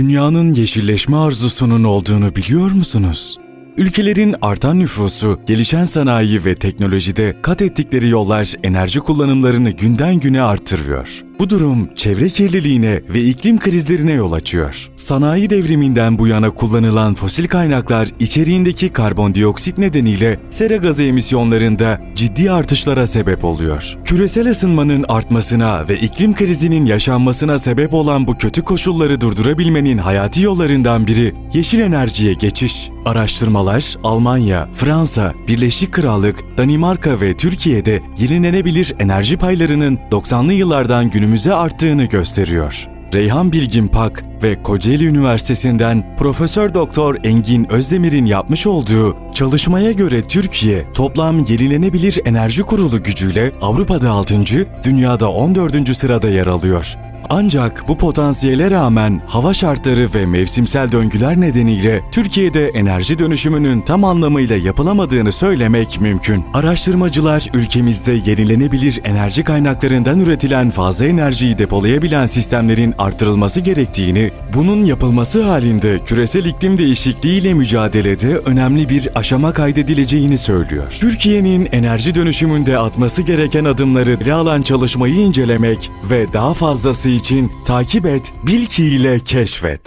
Dünyanın yeşilleşme arzusunun olduğunu biliyor musunuz? Ülkelerin artan nüfusu, gelişen sanayi ve teknolojide kat ettikleri yollar enerji kullanımlarını günden güne artırıyor. Bu durum çevre kirliliğine ve iklim krizlerine yol açıyor. Sanayi devriminden bu yana kullanılan fosil kaynaklar içeriğindeki karbondioksit nedeniyle sera gazı emisyonlarında ciddi artışlara sebep oluyor. Küresel ısınmanın artmasına ve iklim krizinin yaşanmasına sebep olan bu kötü koşulları durdurabilmenin hayati yollarından biri yeşil enerjiye geçiş. Araştırmalar Almanya, Fransa, Birleşik Krallık, Danimarka ve Türkiye'de yenilenebilir enerji paylarının 90'lı yıllardan günümüze arttığını gösteriyor. Reyhan Bilgin Pak ve Kocaeli Üniversitesi'nden Profesör Doktor Engin Özdemir'in yapmış olduğu çalışmaya göre Türkiye toplam yenilenebilir enerji kurulu gücüyle Avrupa'da 6. dünyada 14. sırada yer alıyor. Ancak bu potansiyele rağmen hava şartları ve mevsimsel döngüler nedeniyle Türkiye'de enerji dönüşümünün tam anlamıyla yapılamadığını söylemek mümkün. Araştırmacılar ülkemizde yenilenebilir enerji kaynaklarından üretilen fazla enerjiyi depolayabilen sistemlerin artırılması gerektiğini, bunun yapılması halinde küresel iklim değişikliğiyle mücadelede önemli bir aşama kaydedileceğini söylüyor. Türkiye'nin enerji dönüşümünde atması gereken adımları ele alan çalışmayı incelemek ve daha fazlası için takip et, bil ki ile keşfet.